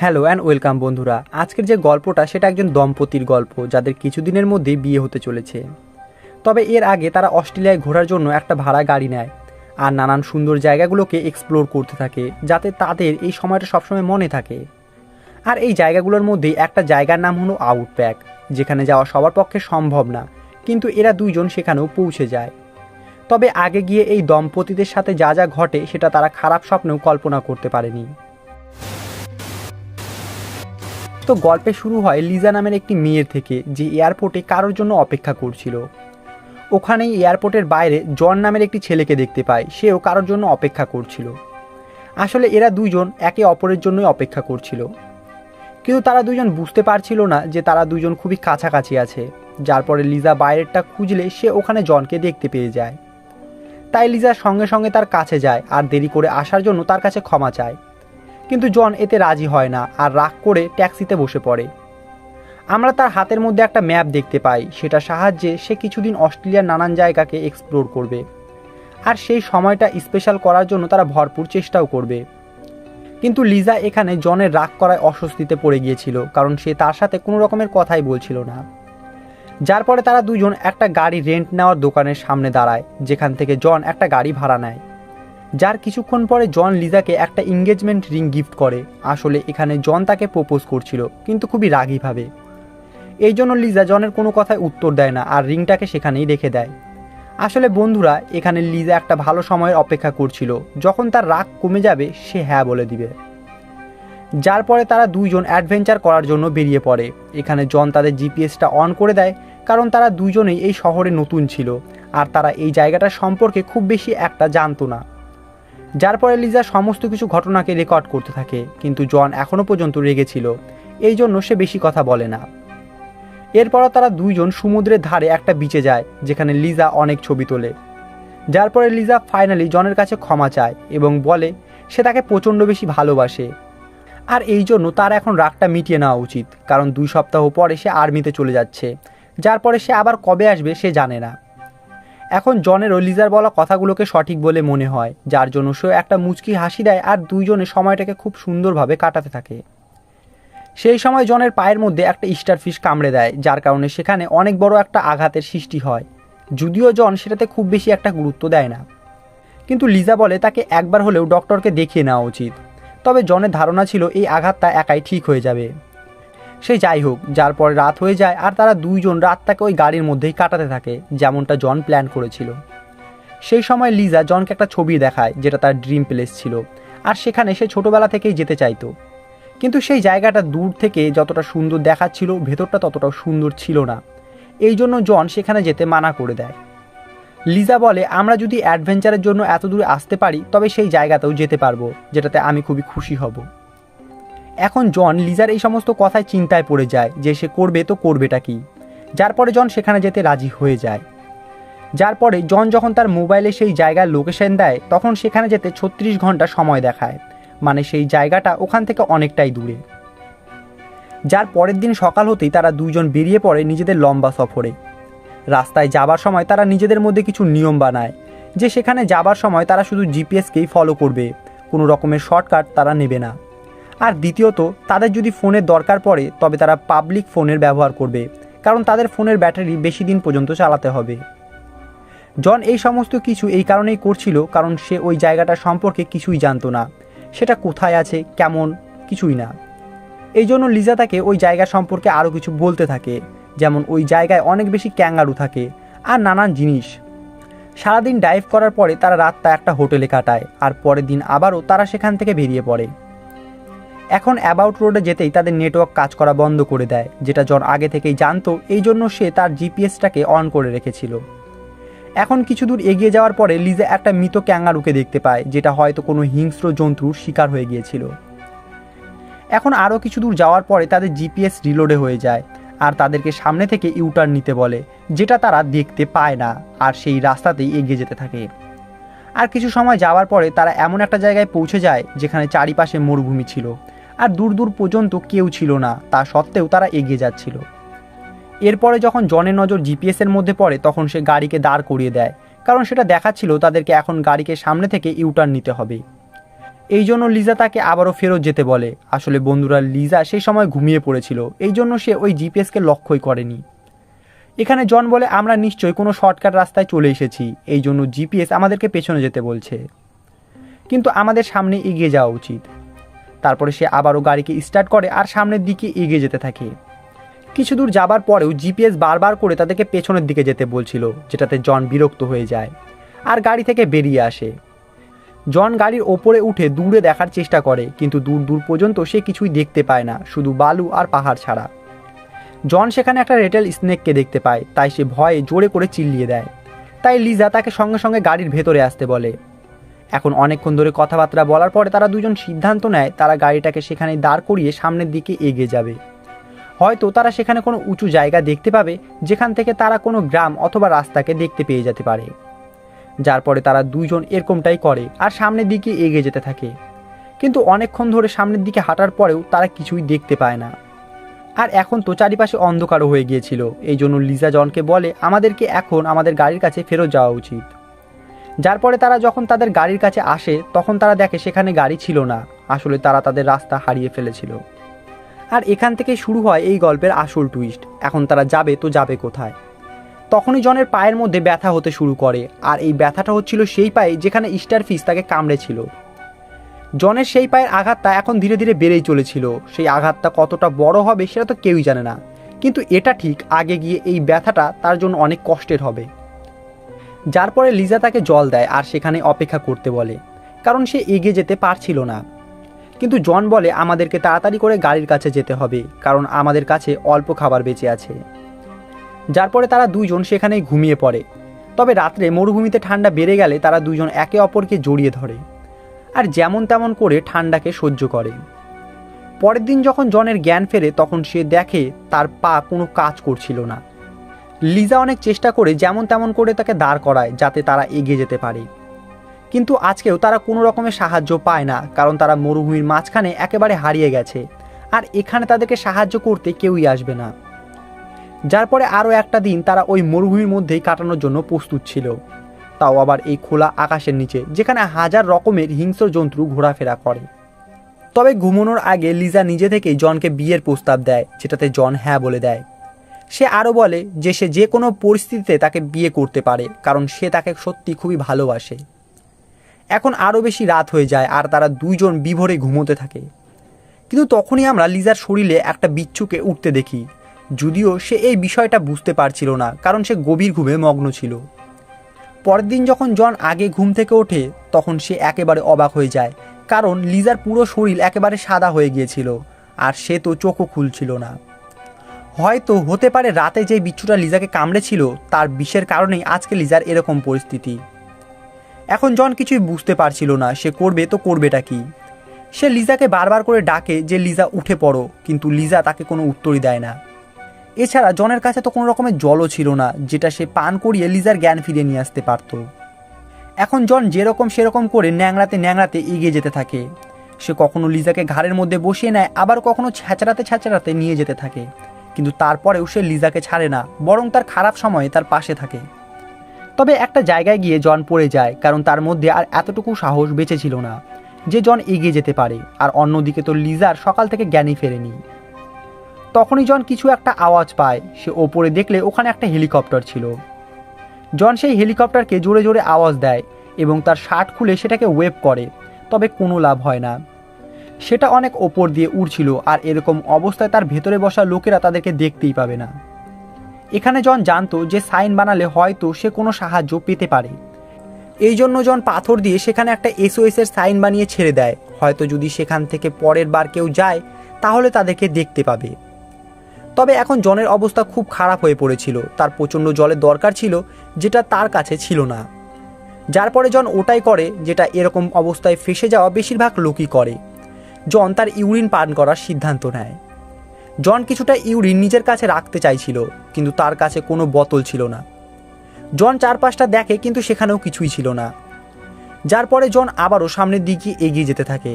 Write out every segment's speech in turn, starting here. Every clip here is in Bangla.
হ্যালো অ্যান্ড ওয়েলকাম বন্ধুরা। আজকের যে গল্পটা সেটা একজন দম্পতির গল্প, যাদের কিছুদিনের মধ্যেই বিয়ে হতে চলেছে। তবে এর আগে তারা অস্ট্রেলিয়ায় ঘোরার জন্য একটা ভাড়া গাড়ি নেয় আর নানান সুন্দর জায়গাগুলোকে এক্সপ্লোর করতে থাকে, যাতে তাদের এই সময়টা সবসময় মনে থাকে। আর এই জায়গাগুলোর মধ্যে একটা জায়গার নাম হলো আউটপ্যাক যেখানে যাওয়া সবার পক্ষে সম্ভব না, কিন্তু এরা দুইজন সেখানেও পৌঁছে যায়। তবে আগে গিয়ে এই দম্পতিদের সাথে যা যা ঘটে সেটা তারা খারাপ স্বপ্নেও কল্পনা করতে পারেনি। তো গল্পে শুরু হয় লিজা নামের একটি মেয়ের থেকে, যে এয়ারপোর্টে কারোর জন্য অপেক্ষা করছিল। ওখানেই এয়ারপোর্টের বাইরে জন নামের একটি ছেলেকে দেখতে পায়, সেও কারোর জন্য অপেক্ষা করছিল। আসলে এরা দুজন একে অপরের জন্যই অপেক্ষা করছিল। কিন্তু তারা দুজন বুঝতে পারছিল না যে তারা দুজন খুবই কাছাকাছি আছে, যার পরে লিজা বাইরেরটা খুঁজলে সে ওখানে জনকে দেখতে পেয়ে যায়। তাই লিজা সঙ্গে সঙ্গে তার কাছে যায় আর দেরি করে আসার জন্য তার কাছে ক্ষমা চায়। কিন্তু জন এতে রাজি হয় না আর রাগ করে ট্যাক্সিতে বসে পড়ে। আমরা তার হাতের মধ্যে একটা ম্যাপ দেখতে পাই সেটা সাহায্যে সে কিছুদিন অস্ট্রেলিয়ার নানান জায়গাকে এক্সপ্লোর করবে। আর সেই সময়টা স্পেশাল করার জন্য তারা ভরপুর চেষ্টাও করবে। কিন্তু লিজা এখানে জনের রাগ করায় অস্বস্তিতে পড়ে গিয়েছিল, কারণ সে তার সাথে কোনো রকমের কথাই বলছিল না। যার পরে তারা দুজন একটা গাড়ি রেন্ট নেওয়ার দোকানের সামনে দাঁড়ায়, যেখান থেকে জন একটা গাড়ি ভাড়া নেয়। যার কিছুক্ষণ পরে জন লিজাকে একটা এঙ্গেজমেন্ট রিং গিফট করে। আসলে এখানে জন তাকে প্রপোজ করছিল, কিন্তু খুবই রাগীভাবে এই জন্য লিজা জনের কোনো কথায় উত্তর দেয় না আর রিংটাকে সেখানেই রেখে দেয়। আসলে বন্ধুরা, এখানে লিজা একটা ভালো সময়ের অপেক্ষা করছিল। যখন তার রাগ কমে যাবে, সে হ্যাঁ বলে দিবে। যার পরে তারা দুইজন অ্যাডভেঞ্চার করার জন্য বেরিয়ে পড়ে। এখানে জন তাদের জিপিএসটা অন করে দেয়, কারণ তারা দুইজনেই এই শহরে নতুন ছিল। আর তারা এই জায়গাটা সম্পর্কে খুব বেশি একটা জানতো না। যার পরে লিজা সমস্ত কিছু ঘটনাকে রেকর্ড করতে থাকে, কিন্তু জন এখনও পর্যন্ত রেগেছিল এই জন্য সে বেশি কথা বলে না। এরপর তারা দুইজন সমুদ্রের ধারে একটা বিচে যায়, যেখানে লিজা অনেক ছবি তোলে। যার পরে লিজা ফাইনালি জনের কাছে ক্ষমা চায় এবং বলে, সে তাকে প্রচণ্ড বেশি ভালোবাসে। আর এই জন্য তার এখন রাগটা মিটিয়ে নেওয়া উচিত, কারণ দুই সপ্তাহ পরে সে আর্মিতে চলে যাচ্ছে। যার পরে সে আবার কবে আসবে সে জানে না। এখন জনেরও লিজার বলা কথাগুলোকে সঠিক বলে মনে হয়, যার জন্য সে একটা মুচকি হাসি দেয় আর দুইজনে সময়টাকে খুব সুন্দরভাবে কাটাতে থাকে। সেই সময় জনের পায়ের মধ্যে একটা স্টার ফিশ কামড়ে দেয়, যার কারণে সেখানে অনেক বড় একটা আঘাতের সৃষ্টি হয়। যদিও জন সেটাতে খুব বেশি একটা গুরুত্ব দেয় না। কিন্তু লিজা বলে, তাকে একবার হলেও ডক্টরকে দেখিয়ে নেওয়া উচিত। তবে জনের ধারণা ছিল, এই আঘাতটা একাই ঠিক হয়ে যাবে। সে যাই হোক, যার পরে রাত হয়ে যায় আর তারা দুইজন রাতটাকে ওই গাড়ির মধ্যেই কাটাতে থাকে, যেমনটা জন প্ল্যান করেছিল। সেই সময় লিজা জনকে একটা ছবি দেখায়, যেটা তার ড্রিম প্লেস ছিল, আর সেখানে সে ছোটবেলা থেকেই যেতে চাইতো। কিন্তু সেই জায়গাটা দূর থেকে যতটা সুন্দর দেখাচ্ছিল, ভেতরটা ততটাও সুন্দর ছিল না। এই জন্য জন সেখানে যেতে মানা করে দেয়। লিজা বলে, আমরা যদি অ্যাডভেঞ্চারের জন্য এত দূরে আসতে পারি, তবে সেই জায়গাতেও যেতে পারব, যেটাতে আমি খুবই খুশি হব। এখন জন লিজার এই সমস্ত কথায় চিন্তায় পড়ে যায় যে সে করবে তো করবেটা কি। যার পরে জন সেখানে যেতে রাজি হয়ে যায়। যার পরে জন যখন তার মোবাইলে সেই জায়গার লোকেশন দেয়, তখন সেখানে যেতে ছত্রিশ ঘণ্টা সময় দেখায়। মানে সেই জায়গাটা ওখান থেকে অনেকটাই দূরে। যার পরের দিন সকাল হতেই তারা দুইজন বেরিয়ে পড়ে নিজেদের লম্বা সফরে। রাস্তায় যাবার সময় তারা নিজেদের মধ্যে কিছু নিয়ম বানায়, যে সেখানে যাবার সময় তারা শুধু জিপিএসকেই ফলো করবে। কোনো রকমের শর্টকাট তারা নেবে না। আর দ্বিতীয়ত, তাদের যদি ফোনের দরকার পড়ে, তবে তারা পাবলিক ফোনের ব্যবহার করবে, কারণ তাদের ফোনের ব্যাটারি বেশি দিন পর্যন্ত চালাতে হবে। জন এই সমস্ত কিছু এই কারণেই করছিল, কারণ সে ওই জায়গাটা সম্পর্কে কিছুই জানতো না। সেটা কোথায় আছে, কেমন, কিছুই না। এই জন্য লিজা তাকে ওই জায়গা সম্পর্কে আরও কিছু বলতে থাকে, যেমন ওই জায়গায় অনেক বেশি ক্যাঙ্গারু থাকে, আর নানান জিনিস। সারাদিন ডাইভ করার পরে তারা রাতটা একটা হোটেলে কাটায়, আর পরের দিন আবারও তারা সেখান থেকে বেরিয়ে পড়ে। এখন অ্যাবাউট রোডে যেতেই তাদের নেটওয়ার্ক কাজ করা বন্ধ করে দেয়, যেটা জন আগে থেকেই জানতো, এই জন্য সে তার জিপিএসটাকে অন করে রেখেছিল। এখন কিছু দূর এগিয়ে যাওয়ার পরে লিজা একটা মৃত ক্যাঙ্গারুকে দেখতে পায়, যেটা হয়তো কোনো হিংস্র জন্তুর শিকার হয়ে গিয়েছিল। এখন আরও কিছু দূর যাওয়ার পরে তাদের জিপিএস রিলোডে হয়ে যায়, আর তাদেরকে সামনে থেকে ইউটার্ন নিতে বলে, যেটা তারা দেখতে পায় না, আর সেই রাস্তাতেই এগিয়ে যেতে থাকে। আর কিছু সময় যাওয়ার পরে তারা এমন একটা জায়গায় পৌঁছে যায়, যেখানে চারিপাশে মরুভূমি ছিল। আর দূর দূর পর্যন্ত কেউ ছিল না, তা সত্ত্বেও তারা এগিয়ে যাচ্ছিল। এরপরে যখন জনের নজর জিপিএসের মধ্যে পড়ে, তখন সে গাড়িকে দাঁড় করিয়ে দেয়, কারণ সেটা দেখাচ্ছিল তাদেরকে এখন গাড়িকে সামনে থেকে ইউটার্ন নিতে হবে। এই জন্য লিজা তাকে আবারও ফেরত যেতে বলে। আসলে বন্ধুরা, লিজা সেই সময় ঘুমিয়ে পড়েছিল এই জন্য সে ওই জিপিএসকে লক্ষ্যই করেনি। এখানে জন বলে, আমরা নিশ্চয়ই কোনো শর্টকাট রাস্তায় চলে এসেছি এই জন্য জিপিএস আমাদেরকে পেছনে যেতে বলছে। কিন্তু আমাদের সামনে এগিয়ে যাওয়া উচিত। তারপরে সে আবারও গাড়িকে স্টার্ট করে আর সামনের দিকে এগিয়ে যেতে থাকে। কিছু দূর যাবার পরেও জিপিএস বারবার করে তাদেরকে পেছনের দিকে যেতে বলছিল, যেটাতে জন বিরক্ত হয়ে যায় আর গাড়ি থেকে বেরিয়ে আসে। জন গাড়ির ওপরে উঠে দূরে দেখার চেষ্টা করে, কিন্তু দূর দূর পর্যন্ত সে কিছুই দেখতে পায় না, শুধু বালু আর পাহাড় ছাড়া। জন সেখানে একটা রেটেল স্নেককে দেখতে পায়, তাই সে ভয়ে জোরে করে চিল্লিয়ে দেয়। তাই লিজা তাকে সঙ্গে সঙ্গে গাড়ির ভেতরে আসতে বলে। এখন অনেকক্ষণ ধরে কথাবার্তা বলার পরে তারা দুজন সিদ্ধান্ত নেয়, তারা গাড়িটাকে সেখানে দাঁড় করিয়ে সামনের দিকে এগিয়ে যাবে। হয়তো তারা সেখানে কোনো উঁচু জায়গা দেখতে পাবে, যেখান থেকে তারা কোনো গ্রাম অথবা রাস্তাকে দেখতে পেয়ে যেতে পারে। যার পরে তারা দুইজন এরকমটাই করে আর সামনের দিকে এগিয়ে যেতে থাকে। কিন্তু অনেকক্ষণ ধরে সামনের দিকে হাঁটার পরেও তারা কিছুই দেখতে পায় না। আর এখন তো চারিপাশে অন্ধকারও হয়ে গিয়েছিল। এই জন্য লিজা জনকে বলে, আমাদেরকে এখন আমাদের গাড়ির কাছে ফেরত যাওয়া উচিত। যার পরে তারা যখন তাদের গাড়ির কাছে আসে, তখন তারা দেখে সেখানে গাড়ি ছিল না। আসলে তারা তাদের রাস্তা হারিয়ে ফেলেছিল। আর এখান থেকে শুরু হয় এই গল্পের আসল টুইস্ট এখন তারা যাবে তো যাবে কোথায়? তখনই জনের পায়ের মধ্যে ব্যথা হতে শুরু করে, আর এই ব্যথাটা হচ্ছিল সেই পায়ে যেখানে স্টার ফিস তাকে কামড়েছিল। জনের সেই পায়ের আঘাতটা এখন ধীরে ধীরে বেড়েই চলেছিল। সেই আঘাতটা কতটা বড় হবে সেটা তো কেউই জানে না। কিন্তু এটা ঠিক, আগে গিয়ে এই ব্যথাটা তার জন্য অনেক কষ্টের হবে। যার পরে লিজা তাকে জল দেয় আর সেখানে অপেক্ষা করতে বলে, কারণ সে এগিয়ে যেতে পারছিল না। কিন্তু জন বলে, আমাদেরকে তাড়াতাড়ি করে গাড়ির কাছে যেতে হবে, কারণ আমাদের কাছে অল্প খাবার বেঁচে আছে। যার পরে তারা দুইজন সেখানেই ঘুমিয়ে পড়ে। তবে রাত্রে মরুভূমিতে ঠান্ডা বেড়ে গেলে তারা দুজন একে অপরকে জড়িয়ে ধরে, আর যেমন তেমন করে ঠান্ডাকে সহ্য করে। পরের দিন যখন জনের জ্ঞান ফেরে, তখন সে দেখে তার পা কোনো কাজ করছিল না। লিজা অনেক চেষ্টা করে যেমন তেমন করে তাকে দাঁড় করায় যাতে তারা এগিয়ে যেতে পারে। কিন্তু আজকেও তারা কোনো রকমের সাহায্য পায় না, কারণ তারা মরুভূমির মাঝখানে একেবারে হারিয়ে গেছে। আর এখানে তাদেরকে সাহায্য করতে কেউই আসবে না। যার পরে আরও একটা দিন তারা ওই মরুভূমির মধ্যেই কাটানোর জন্য প্রস্তুত ছিল। তাও আবার এই খোলা আকাশের নিচে, যেখানে হাজার রকমের হিংস্র জন্তু ঘোরাফেরা করে। তবে ঘুমানোর আগে লিজা নিজে থেকেই জনকে বিয়ের প্রস্তাব দেয়, যেটাতে জন হ্যাঁ বলে দেয়। সে আরও বলে যে সে যে কোনো পরিস্থিতিতে তাকে বিয়ে করতে পারে, কারণ সে তাকে সত্যি খুবই ভালোবাসে। এখন আরও বেশি রাত হয়ে যায় আর তারা দুইজন বিভোরে ঘুমোতে থাকে। কিন্তু তখনই আমরা লিজার শরীরে একটা বিচ্ছুকে উঠতে দেখি। যদিও সে এই বিষয়টা বুঝতে পারছিল না, কারণ সে গভীর ঘুমে মগ্ন ছিল। পরের দিন যখন জন আগে ঘুম থেকে ওঠে, তখন সে একেবারে অবাক হয়ে যায়, কারণ লিজার পুরো শরীর একেবারে সাদা হয়ে গিয়েছিল, আর সে তো চোখও খুলছিল না। হয়তো হতে পারে রাতে যে বিচ্ছুটা লিজাকে কামড়েছিল, তার বিষের কারণেই আজকে লিজার এরকম পরিস্থিতি। এখন জন কিছুই বুঝতে পারছিল না, সে করবে তো করবেটা কি? সে লিজাকে বারবার করে ডাকে যে লিজা উঠে পড়ো, কিন্তু লিজা তাকে কোনো উত্তরই দেয় না। এছাড়া জনের কাছে তো কোনো রকমের জলও ছিল না, যেটা সে পান করিয়ে লিজার জ্ঞান ফিরিয়ে নিয়ে আসতে পারত। এখন জন যেরকম সেরকম করে ন্যাংড়াতে ন্যাংড়াতে এগিয়ে যেতে থাকে। সে কখনো লিজাকে ঘাড়ের মধ্যে বসিয়ে নেয়, আবার কখনো ছ্যাঁচড়াতে ছ্যাঁচড়াতে নিয়ে যেতে থাকে। কিন্তু তারপরেও সে লিজাকে ছাড়ে না, বরং তার খারাপ সময়ে তার পাশে থাকে। তবে একটা জায়গায় গিয়ে জন পড়ে যায়, কারণ তার মধ্যে আর এতটুকু সাহস বেঁচে ছিল না, যে জন এগিয়ে যেতে পারে, আর অন্যদিকে তো লিজার সকাল থেকে জ্ঞানই ফেরেনি। তখনই জন কিছু একটা আওয়াজ পায়, সে ওপরে দেখলে ওখানে একটা হেলিকপ্টার ছিল। জন সেই হেলিকপ্টারকে জোরে জোরে আওয়াজ দেয়, এবং তার শার্ট খুলে সেটাকে ওয়েব করে, তবে কোনো লাভ হয় না। সেটা অনেক ওপর দিয়ে উড়ছিল আর এরকম অবস্থায় তার ভেতরে বসা লোকেরা তাদেরকে দেখতেই পাবে না। এখানে জন জানতো যে সাইন বানালে হয়তো সে কোনো সাহায্য পেতে পারে। এই জন্য জন পাথর দিয়ে সেখানে একটা এসওএস এর সাইন বানিয়ে ছেড়ে দেয়। হয়তো যদি সেখান থেকে পরের বার কেউ যায়, তাহলে তাদেরকে দেখতে পাবে। তবে এখন জনের অবস্থা খুব খারাপ হয়ে পড়েছিল। তার প্রচণ্ড জলের দরকার ছিল, যেটা তার কাছে ছিল না। যার পরে জন ওটাই করে, যেটা এরকম অবস্থায় ফেসে যাওয়া বেশিরভাগ লোকই করে। জন তার ইউরিন পান করার সিদ্ধান্ত নেয়। জন কিছুটা ইউরিন নিজের কাছে রাখতে চাইছিল, কিন্তু তার কাছে কোনো বোতল ছিল না। জন চারপাশটা দেখে কিন্তু সেখানেও কিছুই ছিল না। যার পরে জন আবারও সামনের দিকে এগিয়ে যেতে থাকে।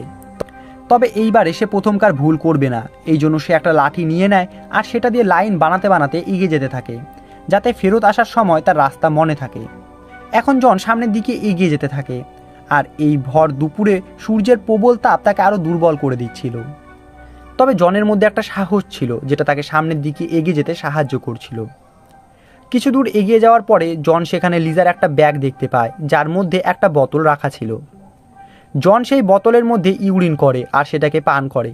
তবে এইবারে সে প্রথমকার ভুল করবে না, এই জন্য সে একটা লাঠি নিয়ে নেয় আর সেটা দিয়ে লাইন বানাতে বানাতে এগিয়ে যেতে থাকে, যাতে ফেরত আসার সময় তার রাস্তা মনে থাকে। এখন জন সামনের দিকে এগিয়ে যেতে থাকে। আর এই ভর দুপুরে সূর্যের প্রবল তাপ তাকে আরও দুর্বল করে দিচ্ছিল। তবে জনের মধ্যে একটা সাহস ছিল, যেটা তাকে সামনের দিকে এগিয়ে যেতে সাহায্য করছিল। কিছু দূর এগিয়ে যাওয়ার পরে জন সেখানে লিজার একটা ব্যাগ দেখতে পায়, যার মধ্যে একটা বোতল রাখা ছিল। জন সেই বোতলের মধ্যে ইউরিন করে আর সেটাকে পান করে।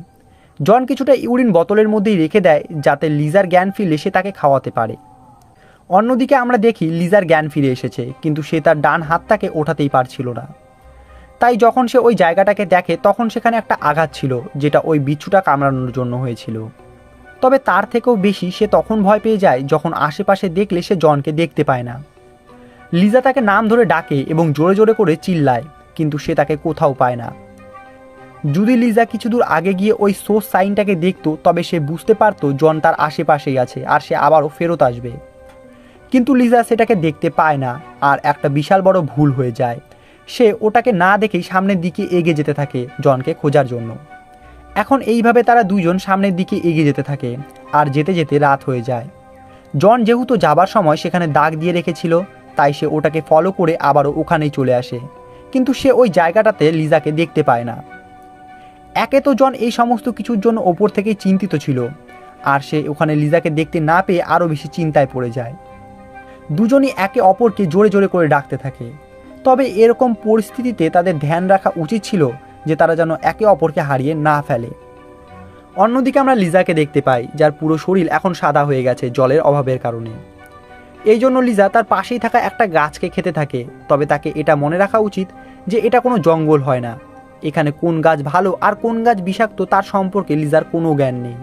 জন কিছুটা ইউরিন বোতলের মধ্যেই রেখে দেয়, যাতে লিজার জ্ঞান ফিরলে সে তাকে খাওয়াতে পারে। অন্যদিকে আমরা দেখি লিজার জ্ঞান ফিরে এসেছে, কিন্তু সে তার ডান হাতটাকে ওঠাতেই পারছিল না। তাই যখন সে ওই জায়গাটাকে দেখে, তখন সেখানে একটা আঘাত ছিল, যেটা ওই বিচ্ছুটা কামড়ানোর জন্য হয়েছিল। তবে তার থেকেও বেশি সে তখন ভয় পেয়ে যায় যখন আশেপাশে দেখলে সে জনকে দেখতে পায় না। লিজা তাকে নাম ধরে ডাকে এবং জোরে জোরে করে চিল্লায়, কিন্তু সে তাকে কোথাও পায় না। যদি লিজা কিছু দূর আগে গিয়ে ওই সোর্স সাইনটাকে দেখতো, তবে সে বুঝতে পারতো জন তার আশেপাশেই আছে আর সে আবারও ফেরত আসবে। কিন্তু লিজা সেটাকে দেখতে পায় না, আর একটা বিশাল বড় ভুল হয়ে যায়। সে ওটাকে না দেখেই সামনের দিকে এগিয়ে যেতে থাকে জনকে খোঁজার জন্য। এখন এইভাবে তারা দুজন সামনের দিকে এগিয়ে যেতে থাকে আর যেতে যেতে রাত হয়ে যায়। জন যেহেতু যাবার সময় সেখানে দাগ দিয়ে রেখেছিল, তাই সে ওটাকে ফলো করে আবারও ওখানেই চলে আসে। কিন্তু সে ওই জায়গাটাতে লিজাকে দেখতে পায় না। একে তো জন এই সমস্ত কিছুর জন্য ওপর থেকেই চিন্তিত ছিল, আর সে ওখানে লিজাকে দেখতে না পেয়ে আরও বেশি চিন্তায় পড়ে যায়। দুজনই একে অপরকে জোরে জোরে করে ডাকতে থাকে। তবে এরকম পরিস্থিতিতে তাদের ধ্যান রাখা উচিত ছিল যে তারা যেন একে অপরকে হারিয়ে না ফেলে। অন্যদিকে আমরা লিজাকে দেখতে পাই, যার পুরো শরীর এখন সাদা হয়ে গেছে জলের অভাবের কারণে। এই জন্য লিজা তার পাশেই থাকা একটা গাছকে খেতে থাকে, তবে তাকে এটা মনে রাখা উচিত যে এটা কোনো জঙ্গল হয় না। এখানে কোন গাছ ভালো আর কোন গাছ বিষাক্ত তার সম্পর্কে লিজার কোনো জ্ঞান নেই।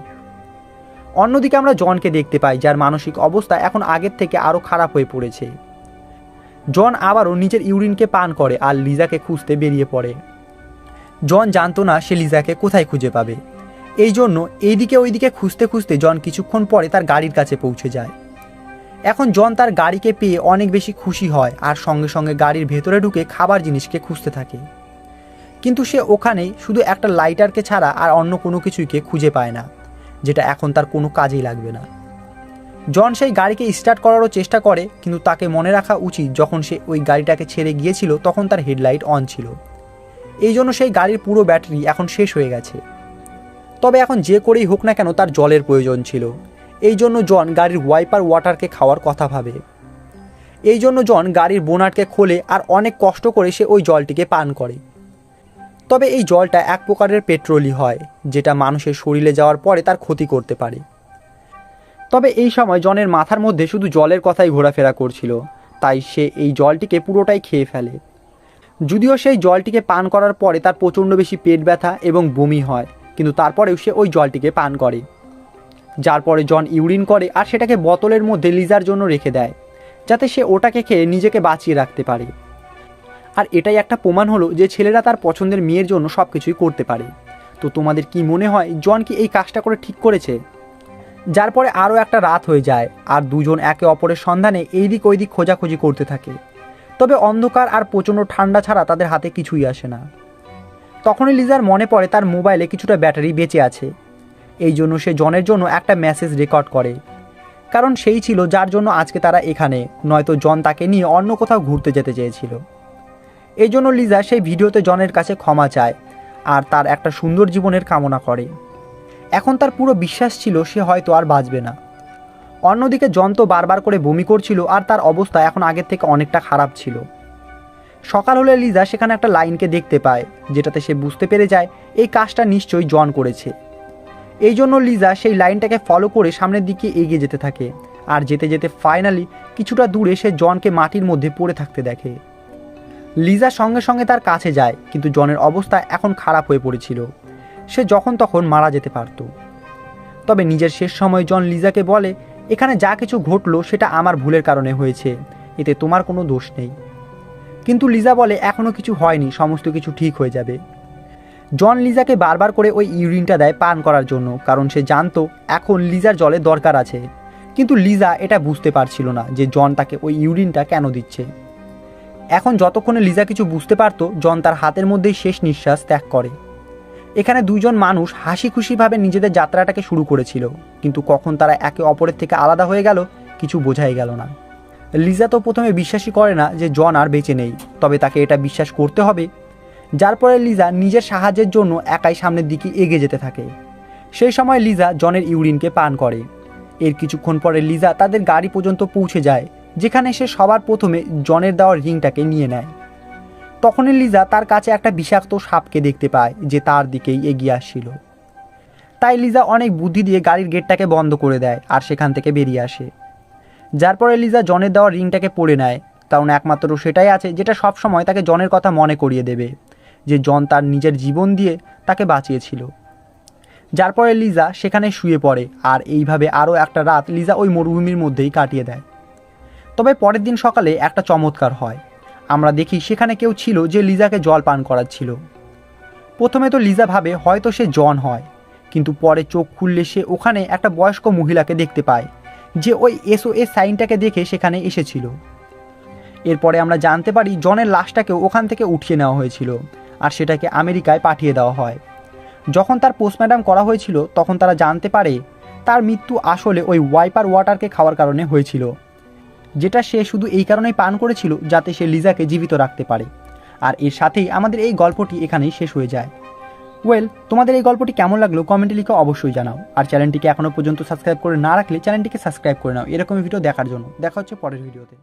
অন্যদিকে আমরা জনকে দেখতে পাই, যার মানসিক অবস্থা এখন আগের থেকে আরও খারাপ হয়ে পড়েছে। জন আবারও নিজের ইউরিনকে পান করে আর লিজাকে খুঁজতে বেরিয়ে পড়ে। জন জানতো না সে লিজাকে কোথায় খুঁজে পাবে। এই জন্য এইদিকে ওইদিকে খুঁজতে খুঁজতে জন কিছুক্ষণ পরে তার গাড়ির কাছে পৌঁছে যায়। এখন জন তার গাড়িকে পেয়ে অনেক বেশি খুশি হয় আর সঙ্গে সঙ্গে গাড়ির ভেতরে ঢুকে খাবার জিনিসকে খুঁজতে থাকে। কিন্তু সে ওখানেই শুধু একটা লাইটারকে ছাড়া আর অন্য কোনো কিছুইকে খুঁজে পায় না, যেটা এখন তার কোনো কাজেই লাগবে না। জন সেই গাড়িকে স্টার্ট করারও চেষ্টা করে, কিন্তু তাকে মনে রাখা উচিত যখন সে ওই গাড়িটাকে ছেড়ে গিয়েছিল তখন তার হেডলাইট অন ছিল। এই জন্য সেই গাড়ির পুরো ব্যাটারি এখন শেষ হয়ে গেছে। তবে এখন যে করেই হোক না কেন তার জলের প্রয়োজন ছিল। এই জন্য জন গাড়ির ওয়াইপার ওয়াটারকে খাওয়ার কথা ভাবে। এই জন্য জন গাড়ির বোনাটকে খোলে আর অনেক কষ্ট করে সে ওই জলটিকে পান করে। তবে এই জলটা এক প্রকারের পেট্রোলই হয়, যেটা মানুষের শরীরে যাওয়ার পরে তার ক্ষতি করতে পারে। তবে এই সময় জনের মাথার মধ্যে শুধু জলের কথাই ঘোরাফেরা করছিল, তাই সে এই জলটিকে পুরোটাই খেয়ে ফেলে। যদিও সেই জলটিকে পান করার পরে তার প্রচণ্ড বেশি পেট ব্যথা এবং বমি হয়, কিন্তু তারপরেও সে ওই জলটিকে পান করে। যার পরে জন ইউরিন করে আর সেটাকে বোতলের মধ্যে লিজার জন্য রেখে দেয়, যাতে সে ওটাকে খেয়ে নিজেকে বাঁচিয়ে রাখতে পারে। আর এটাই একটা প্রমাণ হলো যে ছেলেরা তার পছন্দের মেয়ের জন্য সব কিছুই করতে পারে। তো তোমাদের কি মনে হয়, জন কি এই কাজটা করে ঠিক করেছে? যার পরে আরও একটা রাত হয়ে যায় আর দুজন একে অপরের সন্ধানে এই দিক ওই খোঁজাখুঁজি করতে থাকে। তবে অন্ধকার আর প্রচণ্ড ঠান্ডা ছাড়া তাদের হাতে কিছুই আসে না। তখনই লিজার মনে পড়ে তার মোবাইলে কিছুটা ব্যাটারি বেঁচে আছে। এই জন্য সে জনের জন্য একটা মেসেজ রেকর্ড করে। কারণ সেই ছিল যার জন্য আজকে তারা এখানে, নয়তো জন তাকে নিয়ে অন্য কোথাও ঘুরতে যেতে চেয়েছিল। এই জন্য লিজা সেই ভিডিওতে জনের কাছে ক্ষমা চায় আর তার একটা সুন্দর জীবনের কামনা করে। এখন তার পুরো বিশ্বাস ছিল সে হয়তো আর বাঁচবে না। অন্যদিকে যন্ত্র বারবার করে বমি করছিল আর তার অবস্থা এখন আগের থেকে অনেকটা খারাপ ছিল। সকাল হলে লিজা সেখানে একটা লাইনকে দেখতে পায়, যেটাতে সে বুঝতে পেরে যায় এই কাজটা নিশ্চয়ই জন করেছে। এই জন্য লিজা সেই লাইনটাকে ফলো করে সামনের দিকে এগিয়ে যেতে থাকে আর যেতে যেতে ফাইনালি কিছুটা দূরে সে জনকে মাটির মধ্যে পড়ে থাকতে দেখে। লিজা সঙ্গে সঙ্গে তার কাছে যায়, কিন্তু জনের অবস্থা এখন খারাপ হয়ে পড়েছিল। সে যখন তখন মারা যেতে পারত। তবে নিজের শেষ সময় জন লিজাকে বলে, এখানে যা কিছু ঘটলো সেটা আমার ভুলের কারণে হয়েছে, এতে তোমার কোনো দোষ নেই। কিন্তু লিজা বলে এখনও কিছু হয়নি, সমস্ত কিছু ঠিক হয়ে যাবে। জন লিজাকে বারবার করে ওই ইউরিনটা দেয় পান করার জন্য, কারণ সে জানতো এখন লিজার জলের দরকার আছে। কিন্তু লিজা এটা বুঝতে পারছিল না যে জন তাকে ওই ইউরিনটা কেন দিচ্ছে। এখন যতক্ষণে লিজা কিছু বুঝতে পারতো, জন তার হাতের মধ্যেই শেষ নিঃশ্বাস ত্যাগ করে। এখানে দুজন মানুষ হাসি খুশিভাবে নিজেদের যাত্রাটাকে শুরু করেছিল, কিন্তু কখন তারা একে অপরের থেকে আলাদা হয়ে গেল কিছু বোঝাই গেল না। লিজা তো প্রথমে বিশ্বাসই করে না যে জন আর বেঁচে নেই, তবে তাকে এটা বিশ্বাস করতে হবে, যার পরে লিজা নিজের সাহায্যের জন্য একাই সামনের দিকে এগিয়ে যেতে থাকে। সেই সময় লিজা জনের ইউরিনকে পান করে। এর কিছুক্ষণ পরে লিজা তাদের গাড়ি পর্যন্ত পৌঁছে যায়, যেখানে সে সবার প্রথমে জনের দেওয়ার রিংটাকে নিয়ে নেয়। তখনই লিজা তার কাছে একটা বিষাক্ত সাপকে দেখতে পায়, যে তার দিকেই এগিয়ে আসছিল। তাই লিজা অনেক বুদ্ধি দিয়ে গাড়ির গেটটাকে বন্ধ করে দেয় আর সেখান থেকে বেরিয়ে আসে। যার পরে লিজা জনের দেওয়া রিংটাকে পরে নেয়, কারণ একমাত্র সেটাই আছে যেটা সব সময় তাকে জনের কথা মনে করিয়ে দেবে, যে জন তার নিজের জীবন দিয়ে তাকে বাঁচিয়েছিল। যার পরে লিজা সেখানে শুয়ে পড়ে আর এইভাবে আরও একটা রাত লিজা ওই মরুভূমির মধ্যেই কাটিয়ে দেয়। তবে পরের দিন সকালে একটা চমৎকার হয়। আমরা দেখি সেখানে কেউ ছিল যে লিজাকে জল পান করাচ্ছিল। প্রথমে তো লিজা ভাবে হয়তো সে জন হয়, কিন্তু পরে চোখ খুললে সে ওখানে একটা বয়স্ক মহিলাকে দেখতে পায়, যে ওই এসওএস সাইনটাকে দেখে সেখানে এসেছিল। এরপরে আমরা জানতে পারি জনের লাশটাকেও ওখান থেকে উঠিয়ে নেওয়া হয়েছিল আর সেটাকে আমেরিকায় পাঠিয়ে দেওয়া হয়। যখন তার পোস্টম্যাডাম করা হয়েছিল, তখন তারা জানতে পারে তার মৃত্যু আসলে ওই ওয়াইপার ওয়াটারকে খাওয়ার কারণে হয়েছিল। যেটা সে শুধু এই কারণেই পান করেছিল যাতে সে লিজাকে জীবিত রাখতে পারে। আর এর সাথেই আমাদের এই গল্পটি এখানেই শেষ হয়ে যায়। ওয়েল, তোমাদের এই গল্পটি কেমন লাগল কমেন্টে লিখে অবশ্যই জানাও। আর চ্যানেলটিকে এখনও পর্যন্ত সাবস্ক্রাইব করে না রাখলে চ্যানেলটিকে সাবস্ক্রাইব করে নাও এরকমই ভিডিও দেখার জন্য। দেখা হচ্ছে পরের ভিডিওতে